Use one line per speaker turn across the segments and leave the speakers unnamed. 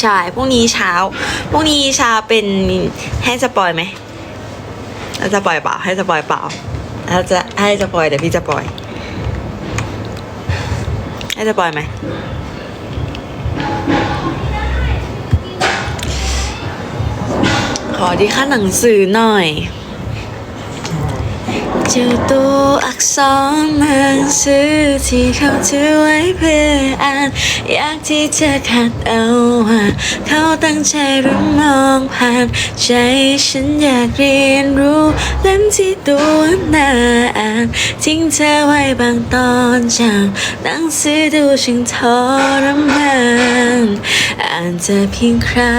ใช่พรุ่งนี้เช้าพรุ่งนี้เช้าเป็นให้สปอยไหมเราจะปล่อยเปล่า ให้สปอยเปล่าถ้าจะให้สปอยเดี๋ยวพี่จะปล่อย ให้สปอยไหมขอที่ค่าหนังสือหน่อย เจ้าตัวอักษรหนังสือที่เขาถือไว้เพื่ออ่าน อยากที่จะคัดเอาว่าเขาตั้งใจหรือมองผ่าน ใจฉันอยากเรียนรู้เล่มที่ตัวหนา ทิ้งเธอไว้บางตอนจากหนังสือดูช่างทรมานอ่านเธอเพียงครา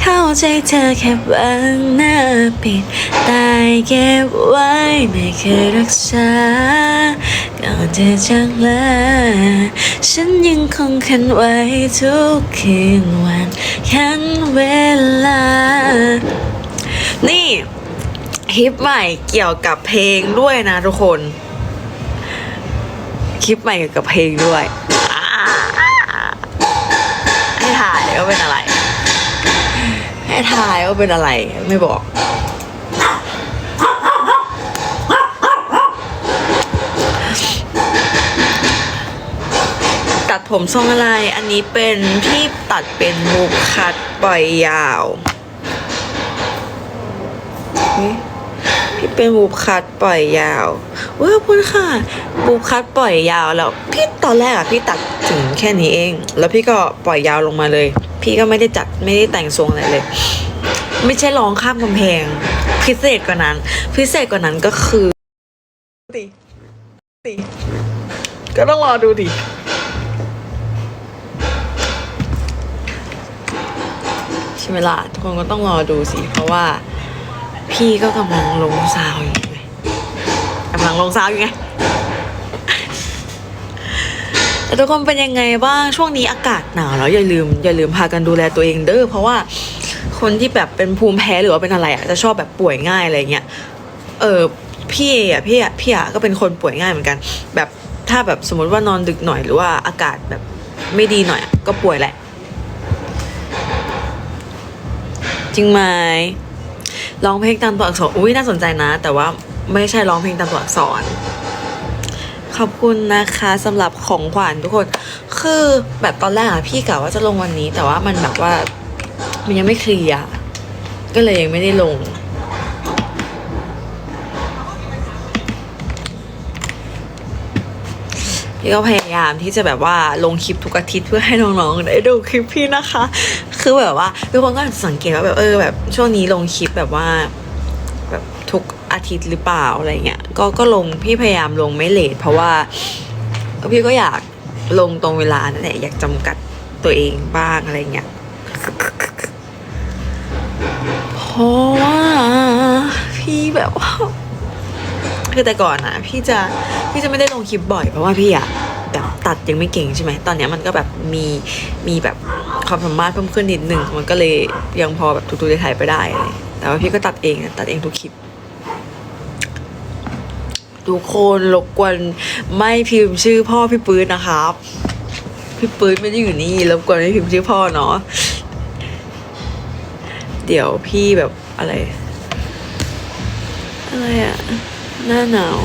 เข้าใจเธอแค่บางหน้าปิดตายเก็บไว้ไม่เคยรักษาก่อนเธอจากลาฉันยังคงคันไว้ทุกคืนวันคันเวลา นี่ คลิปใหม่เกี่ยวกับเพลงด้วยนะทุกคน คลิปใหม่เกี่ยวกับเพลงด้วยให้ถ่ายว่าเป็นอะไร ให้ถ่ายว่าเป็นอะไรไม่บอกตัดผมทรงอะไร อันนี้เป็นพี่ตัดเป็นบุกคัดปล่อยยาวเฮ้ย พี่เป็นบูบคัดปล่อยยาวเว้ยขอบคุณค่ะบูบคัดปล่อยยาวแล้วพี่ตอนแรกอะพี่ตัดถึงแค่นี้เอง แล้วพี่ก็ปล่อยยาวลงมาเลย พี่ก็ไม่ได้จัดไม่ได้แต่งทรงอะไรเลย ไม่ใช่ร้องข้ามกำแพง พิเศษกว่านั้น พิเศษกว่านั้นก็คือติติก็ต้องรอดูดิใช่ไหมล่ะทุกคนก็ต้องรอดูสิเพราะว่า พี่ก็กำลังลงซาวอยู่ไงกำลังลงซาวอยู่ไงแต่ทุกคนเป็นยังไงบ้างช่วงนี้อากาศหนาวแล้วอย่าลืมอย่าลืมพากันดูแลตัวเองเด้อเพราะว่าคนที่แบบเป็นภูมิแพ้หรือว่าเป็นอะไรอะจะชอบแบบป่วยง่ายอะไรเงี้ยเออพี่อะพี่อะพี่อะก็เป็นคนป่วยง่ายเหมือนกัน แบบถ้าแบบสมมติว่านอนดึกหน่อยหรือว่าอากาศแบบไม่ดีหน่อยก็ป่วยแหละ จริงไหม ร้องเพลงตามตัวอักษรอุ้ยน่าสนใจนะ แต่ว่าไม่ใช่ร้องเพลงตามตัวอักษร ขอบคุณนะคะสำหรับของขวัญทุกคน คือแบบตอนแรกอะพี่กะว่าจะลงวันนี้ แต่ว่ามันแบบว่า มันยังไม่เคลียร์ก็เลยยังไม่ได้ลง พี่ก็พยายามที่จะแบบว่าลงคลิปทุกอาทิตย์เพื่อให้น้องๆได้ดูคลิปพี่นะคะ คือแบบว่าทุกคนก็สังเกตว่าแบบเออแบบช่วงนี้ลงคลิปแบบว่าแบบทุกอาทิตย์หรือเปล่าอะไรเงี้ย ก็ก็ลงพี่พยายามลงไม่เลทเพราะว่าพี่ก็อยากลงตรงเวลานั่นแหละอยากจำกัดตัวเองบ้างอะไรเงี้ยเพราะว่าพี่แบบว่า คือแต่ก่อนนะพี่จะพี่จะไม่ได้ลงคลิปบ่อยเพราะว่าพี่อะแบบตัดยังไม่เก่งใช่ไหมตอนนี้มันก็แบบมีมีแบบความสามารถเพิ่มขึ้นนิดหนึ่งมันก็เลยยังพอแบบทุกๆได้ถ่ายไปได้อะไรแต่ว่าพี่ก็ตัดเองตัดเองทุกคลิปทุกคนรบกวนไม่พิมพ์ชื่อพ่อพี่ปื๊ดนะครับ พี่ปื๊ดไม่ได้อยู่นี่รบกวนไม่พิมพ์ชื่อพ่อเนาะเดี๋ยวพี่แบบอะไร อะไรอะ หน้าหนาว